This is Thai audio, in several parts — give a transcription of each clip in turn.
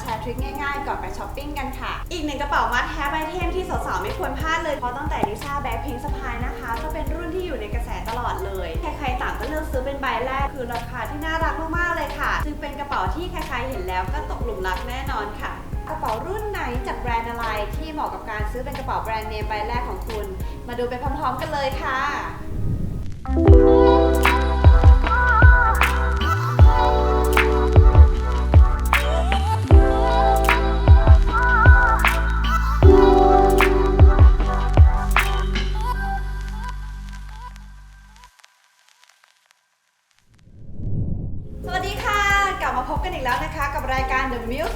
แชร์ทริคง่ายๆก่อนไปช้อปปิ้งกันค่ะ อีกหนึ่งกระเป๋ามัดแฮปไอเทมที่สาวๆไม่ควรพลาดเลย เพราะตั้งแต่ลิซ่าแบ็คพิงสะพายนะคะ ก็เป็นรุ่นที่อยู่ในกระแสตลอดเลย ใครๆต่างก็เลือกซื้อเป็นใบแรก คือราคาที่น่ารักมากๆเลยค่ะจึงเป็นกระเป๋าที่ใครๆเห็นแล้วก็ตกหลุมรักแน่นอนค่ะกระเป๋ารุ่นไหนจากแบรนด์อะไรที่เหมาะกับการซื้อเป็นกระเป๋าแบรนด์เนมใบแรกของคุณ มาดูไปพร้อมๆกันเลยค่ะ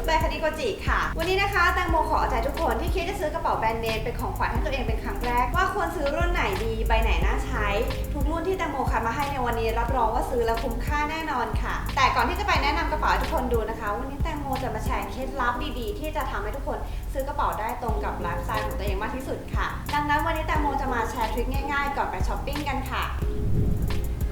The Muse by คณิโกจิค่ะ วันนี้นะคะแตงโมขอเอาใจทุกคนที่คิดจะซื้อกระเป๋าแบรนด์เนมเป็นของขวัญให้ตัวเองเป็นครั้งแรก ว่าควรซื้อรุ่นไหนดีใบไหนน่าใช้ ทุกรุ่นที่แตงโมคัดมาให้ในวันนี้รับรองว่าซื้อแล้วคุ้มค่าแน่นอนค่ะ แต่ก่อนที่จะไปแนะนำกระเป๋าให้ทุกคนดูนะคะ วันนี้แตงโมจะมาแชร์เคล็ดลับดีๆ ที่จะทำให้ทุกคนซื้อกระเป๋าได้ตรงกับไลฟ์สไตล์ของตัวเองมากที่สุดค่ะ ดังนั้นวันนี้แตงโมจะมาแชร์ทริคง่ายๆ ก่อนไปช้อปปิ้งกันค่ะ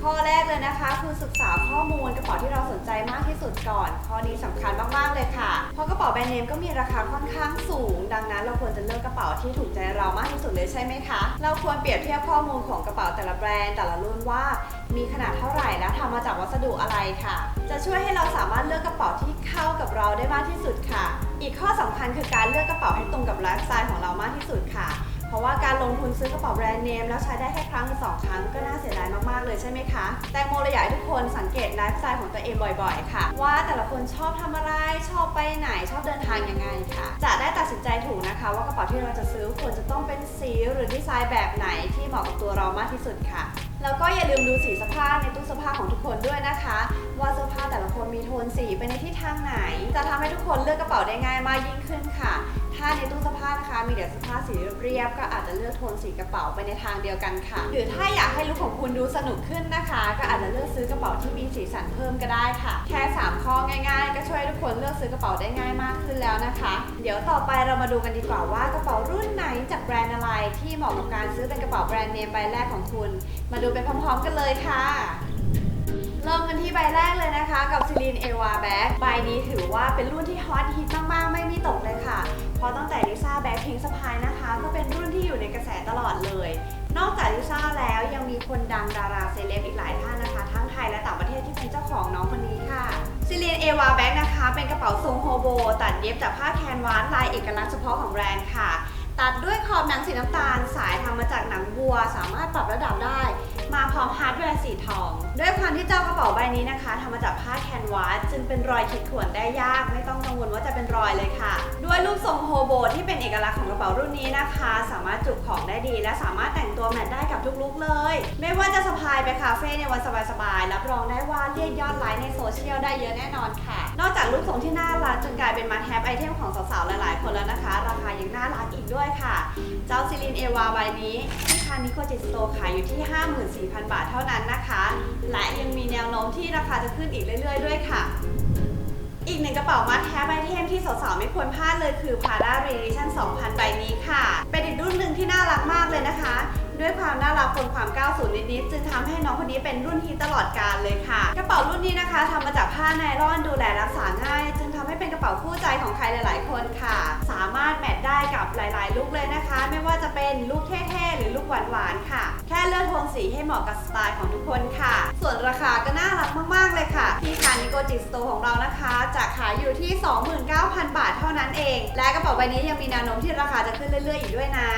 ข้อแรกเลยนะคะ คือศึกษาข้อมูลกระเป๋าที่เราสนใจมากที่สุดก่อน ข้อนี้สำคัญมากๆเลยค่ะ เพราะกระเป๋าแบรนด์เนมก็มีราคาค่อนข้างสูง ดังนั้นเราควรจะเลือกกระเป๋าที่ถูกใจเรามากที่สุดเลยใช่ไหมคะ เราควรเปรียบเทียบข้อมูลของกระเป๋าแต่ละแบรนด์แต่ละรุ่นว่า มีขนาดเท่าไหร่และทำมาจากวัสดุอะไรค่ะ จะช่วยให้เราสามารถเลือกกระเป๋าที่เข้ากับเราได้มากที่สุดค่ะ อีกข้อสำคัญคือการเลือกกระเป๋าให้ตรงกับไลฟ์สไตล์ของเรามากที่สุดค่ะ เพราะว่าการลงทุนซื้อกระเป๋าแบรนด์เนมแล้วใช้ได้แค่ครั้งสองครั้งก็น่าเสียดายมากๆเลยใช่ไหมคะ แตงโมเลยอยากให้ทุกคนสังเกตไลฟ์สไตล์ของตัวเองบ่อยๆ ค่ะ ว่าแต่ละคนชอบทำอะไรชอบไปไหนชอบเดินทางยังไงค่ะ จะได้ตัดสินใจถูกนะคะ ว่ากระเป๋าที่เราจะซื้อควรจะต้องเป็นสีหรือดีไซน์แบบไหนที่เหมาะกับตัวเรามากที่สุดค่ะ แล้วก็อย่าลืมดูสีเสื้อผ้าในตู้เสื้อผ้าของทุกคนด้วยนะคะ ว่าเสื้อผ้าแต่ละคนมีโทนสีไปในทิศทางไหน จะทำให้ทุกคนเลือกกระเป๋าได้ง่ายมากยิ่งขึ้นค่ะ ถ้าในตู้เสื้อผ้านะคะ มีแต่เสื้อผ้าสีเรียบก็อาจจะเลือกโทนสีกระเป๋าไปในทางเดียวกันค่ะ หรือถ้าอยากให้ลุคของคุณดูสนุกขึ้นนะคะ ก็อาจจะเลือกซื้อกระเป๋าที่มีสีสันเพิ่มก็ได้ค่ะ แค่ 3 ข้อง่าย ๆ ก็ช่วยทุกคนเลือกซื้อกระเป๋าได้ง่ายมากขึ้นแล้วนะคะ เดี๋ยวต่อไปเรามาดูกันดีกว่าว่ากระเป๋ารุ่นไหนจากแบรนด์อะไรที่เหมาะกับการซื้อเป็นกระเป๋าแบรนด์เนมใบแรกของคุณ มาดูไปพร้อมๆ กันเลยค่ะเริ่มกันที่ใบแรกเลยนะคะ กับซิลินเอวาแบ็กใบนี้ถือว่าเป็นรุ่นที่ฮอตฮิตมาก ๆ ไม่มีตกเลยค่ะ ราะตั้งแต่ลิซ่าแบ็คพิงสปายนะคะ ก็เป็นรุ่นที่อยู่ในกระแสตลอดเลย นอกจากลิซ่าแล้วยังมีคนดังดาราเซเลบอีกหลายท่านนะคะ ทั้งไทยและต่างประเทศที่เป็นเจ้าของน้องคนนี้ค่ะซิลีนเอวาแบ็คนะคะ เป็นกระเป๋าทรงโฮโบ ตัดเย็บจากผ้าแคนวาสลายเอกลักษณ์เฉพาะของแบรนด์ค่ะ ตัดด้วยขอบหนังสีน้ำตาล สายทำมาจากหนังวัว สามารถปรับระดับได้ มาพร้อมฮาร์ดแวร์สีทอง ด้วยความที่เจ้ากระเป๋าใบนี้นะคะทำมาจากผ้าแคนวาสจึงเป็นรอยขีดข่วนได้ยาก ไม่ต้องกังวลว่าจะเป็นรอยเลยค่ะ ด้วยรูปทรงโฮโบที่เป็นเอกลักษณ์ของกระเป๋ารุ่นนี้นะคะ สามารถจุของได้ดี และสามารถแต่งตัวแมทได้กับทุกลุคเลย ไม่ว่าจะสะพายไปคาเฟ่ในวันสบายๆรับรองได้ว่าเรียกยอดไลค์ในโซเชียลได้เยอะแน่นอนค่ะ นอกจากรูปทรงที่น่ารักจนกลายเป็นมาแทบไอเทมของสาวๆหลายๆ คนแล้วนะคะ ราคายังน่ารัก ด้วยค่ะ เจ้าซิลินเอวาใบนี้ที่คานิโคจิสโตขายอยู่ที่ 54,000 บาทเท่านั้นนะคะ และยังมีแนวโน้มที่ราคาจะขึ้นอีกเรื่อยๆ ด้วยค่ะ อีกหนึ่งกระเป๋ามัดแทบไอเทมที่สาวๆไม่ควรพลาดเลยคือ Prada Revision 2000 ใบนี้ค่ะ เป็นอีกรุ่นหนึ่งที่น่ารักมากเลยนะคะ ด้วยความน่ารักปนความ90นิดๆจึงทำให้น้องคนนี้เป็นรุ่นฮิตตลอดกาลเลยค่ะ กระเป๋ารุ่นนี้นะคะทำมาจากผ้าไนล่อนดูแลรักษาง่าย จึงทำให้เป็นกระเป๋าคู่ใจของใครหลาย ๆ คนค่ะ สามารถแมทได้กับ ลุคเลยนะคะ ไม่ว่าจะเป็นลุคเท่ๆหรือลุคหวานๆค่ะ แค่เลือกโทนสีให้เหมาะกับสไตล์ของทุกคนค่ะ ส่วนราคาก็น่ารักมากๆเลยค่ะ ที่คานิโกจิสโตของเรานะคะ จะขายอยู่ที่ 29,000 บาทเท่านั้นเอง และกระเป๋าใบนี้ยังมีแนวโน้มที่ราคาจะขึ้นเรื่อยๆอีกด้วยนะ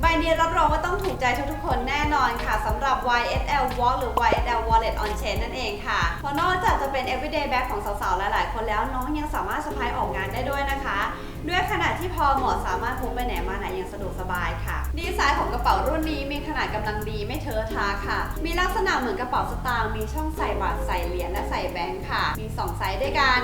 ใบนี้รับรองว่าต้องถูกใจทุกๆคนแน่นอนค่ะสำหรับ YSL Walk หรือ YSL Wallet on Chain นั่นเองค่ะเพราะนอกจากจะเป็น everyday bag ของสาวๆ หลายๆ คนแล้วน้องยังสามารถสะพายออกงานได้ด้วยนะคะ ด้วยขนาดที่พอเหมาะสามารถพกไปไหนมาไหนอย่างสะดวกสบายค่ะ ดีไซน์ของกระเป๋ารุ่นนี้มีขนาดกำลังดีไม่เทอะทาค่ะ มีลักษณะเหมือนกระเป๋าสตางค์มีช่องใส่บาทใส่เหรียญและใส่แบงค์ค่ะ มี 2 ไซส์ด้วยกัน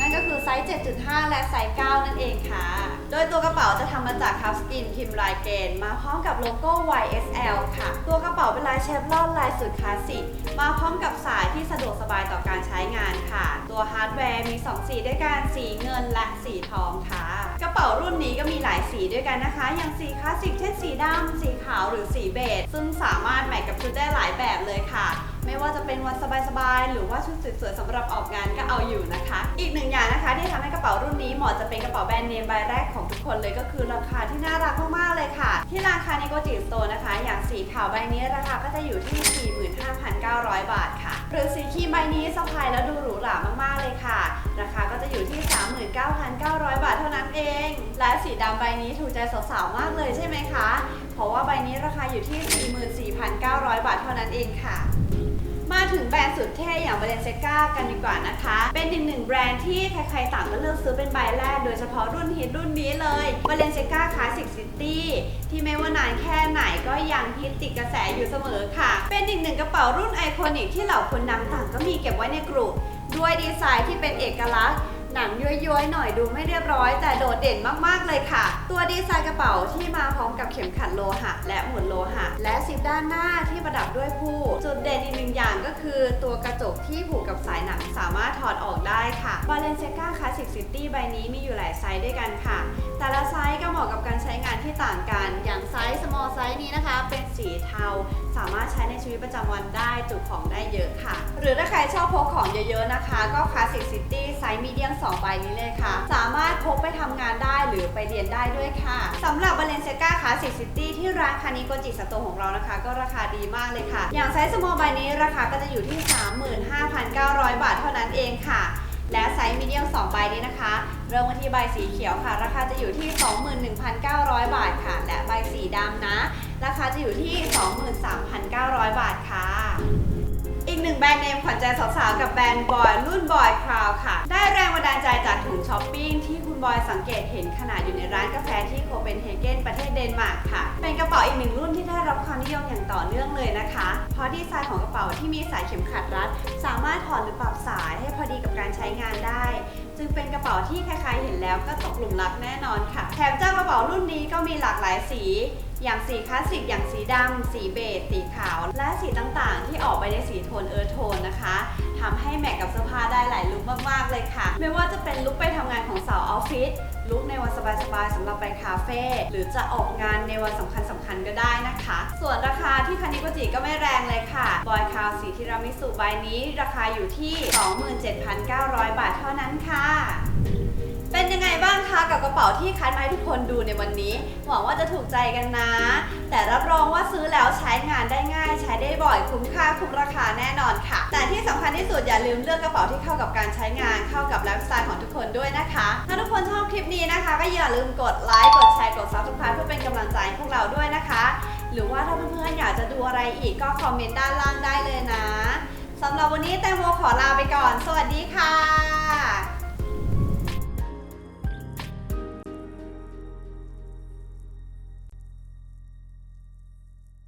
นั่นก็คือไซส์ 7.5 และไซส์ 9 นั่นเองค่ะ โดยตัวกระเป๋าจะทำมาจากคัฟสกินพิมพ์ลายเกนมาพร้อมกับโลโก้ YSL ค่ะ ตัวกระเป๋าเป็นลายเชฟลอนลายสุดคลาสสิกมาพร้อมกับสายที่สะดวกสบายต่อการใช้งานค่ะ ตัวฮาร์ดแวร์มี 2 สีด้วยกันสีเงินและสีทองค่ะ กระเป๋ารุ่นนี้ก็มีหลายสีด้วยกันนะคะ อย่างสีคลาสสิกเช่นสีดำสีขาวหรือสีเบจซึ่งสามารถแมทกับชุดได้หลายแบบเลยค่ะ ไม่ว่าจะเป็นวันสบายๆ หรือว่าชุดสวยๆสำหรับออกงานก็เอาอยู่นะคะ อีกหนึ่งอย่างนะคะ ที่ทำให้กระเป๋ารุ่นนี้เหมาะจะเป็นกระเป๋าแบรนด์เนมใบแรกของทุกคนเลยก็คือราคาที่น่ารักมากๆเลยค่ะ ที่ราคาในโกจิสโตนะคะ อย่างสีขาวใบนี้ราคาก็จะอยู่ที่ 45,900 บาทค่ะหรือสีครีมใบนี้สะพายแล้วดูหรูหรามากๆเลยค่ะ ราคาก็จะอยู่ที่ 39,900 บาทเท่านั้นเอง และสีดำใบนี้ถูกใจสาวๆมากเลยใช่ไหมคะ เพราะว่าใบนี้ราคาอยู่ที่ 44,900 บาทเท่านั้นเองค่ะ ถึงแบรนด์สุดเท่อย่าง Balenciaga กันดีกว่านะคะ เป็นอีกหนึ่งแบรนด์ที่ใครๆต่างก็เลือกซื้อเป็นใบแรก โดยเฉพาะรุ่นฮิตรุ่นนี้เลย Balenciaga Classic City ที่ไม่ว่านานแค่ไหนก็ยังฮิตติดกระแสอยู่เสมอค่ะ เป็นอีกหนึ่งกระเป๋ารุ่นไอคอนิกที่เหล่าคนดังต่างก็มีเก็บไว้ในกลุ่มด้วยดีไซน์ที่เป็นเอกลักษณ์ หนังย้อยๆหน่อยดูไม่เรียบร้อย แต่โดดเด่นมากๆเลยค่ะ ตัวดีไซน์กระเป๋าที่มาพร้อมกับเข็มขัดโลหะ และหมุนโลหะ และซิปด้านหน้าที่ประดับด้วยผู้ จุดเด่นอีกหนึ่งอย่างก็คือตัวกระจกที่ผูกกับสายหนังสามารถถอดออกได้ค่ะ Balenciaga Classic City ใบนี้มีอยู่หลายไซส์ด้วยกันค่ะ แต่ละไซส์ก็เหมาะกับการใช้งานที่ต่างกันอย่างไซส์ สีเทา สามารถใช้ในชีวิตประจำวันได้จุของได้เยอะค่ะ หรือถ้าใครชอบพกของเยอะๆนะคะ ก็ Classic City ไซส์มีเดียม2ใบนี้เลยค่ะ สามารถพกไปทำงานได้หรือไปเรียนได้ด้วยค่ะสำหรับ Balenciaga Classic City ที่ร้านคานิโกจิสโตของเรานะคะ ก็ราคาดีมากเลยค่ะ อย่างไซส์ small ใบนี้ราคาก็จะอยู่ที่ 35,900 บาทเท่านั้นเองค่ะและไซส์มีเดียม2ใบนี้นะคะ เริ่มกันที่ใบสีเขียวค่ะ ราคาจะอยู่ที่ 21,900 บาทค่ะ และใบสีดำนะ ราคาจะอยู่ที่ 23,900 บาทค่ะ อีกหนึ่งแบรนด์เนมขวัญใจสาวๆ กับแบรนด์บอยรุ่นบอยคราวค่ะ ได้แรงบันดาลใจจากถุงช้อปปิ้งที่คุณบอยสังเกตเห็นขนาดอยู่ในร้านกาแฟที่โคเปนเฮเกนประเทศเดนมาร์กค่ะ เป็นกระเป๋าอีกหนึ่งรุ่นที่ได้รับความนิยมอย่างต่อเนื่องเลยนะคะ เพราะดีไซน์ของกระเป๋าที่มีสายเข็มขัดรัด สามารถถอดหรือปรับสายให้พอดีกับการใช้งานได้จึงเป็นกระเป๋าที่ใครๆเห็นแล้วก็ตกหลุมรักแน่นอนค่ะ แถมเจ้ากระเป๋ารุ่นนี้ก็มีหลากหลายสี อย่างสีคลาสสิกอย่างสีดำ สีเบจสีขาว และสีต่างๆ ที่ออกไปในสีโทนเอิร์ธโทนนะคะทำให้แมทกับเสื้อผ้าได้หลายลุคมากๆเลยค่ะ ไม่ว่าจะเป็นลุคไปทำงานของสาวออฟฟิศลุคในวันสบายๆสำหรับไปคาเฟ่หรือจะออกงานในวันสำคัญสำคัญๆก็ได้นะคะ ส่วนราคาที่คานิโกจิก็ไม่แรงเลยค่ะ บอยคาวสีทีรามิสุใบนี้ ราคาอยู่ที่ 27,900 บาทเท่านั้นค่ะ เป็นยังไงบ้างคะกับกระเป๋าที่คัดมาให้ทุกคนดูในวันนี้ หวังว่าจะถูกใจกันนะ แต่รับรองว่าซื้อแล้วใช้งานได้ง่าย ใช้ได้บ่อยคุ้มค่าคุ้มราคาแน่นอนค่ะ แต่ที่สำคัญที่สุดอย่าลืมเลือกกระเป๋าที่เข้ากับการใช้งานเข้ากับไลฟ์สไตล์ของทุกคนด้วยนะคะ ถ้าทุกคนชอบคลิปนี้นะคะ ก็อย่าลืมกดไลค์กดแชร์กด subscribe เพื่อเป็นกำลังใจพวกเราด้วยนะคะ หรือว่าถ้าเพื่อนๆอยากจะดูอะไรอีกก็คอมเมนต์ด้านล่างได้เลยนะสำหรับวันนี้แตงโมขอลาไปก่อน สวัสดีค่ะ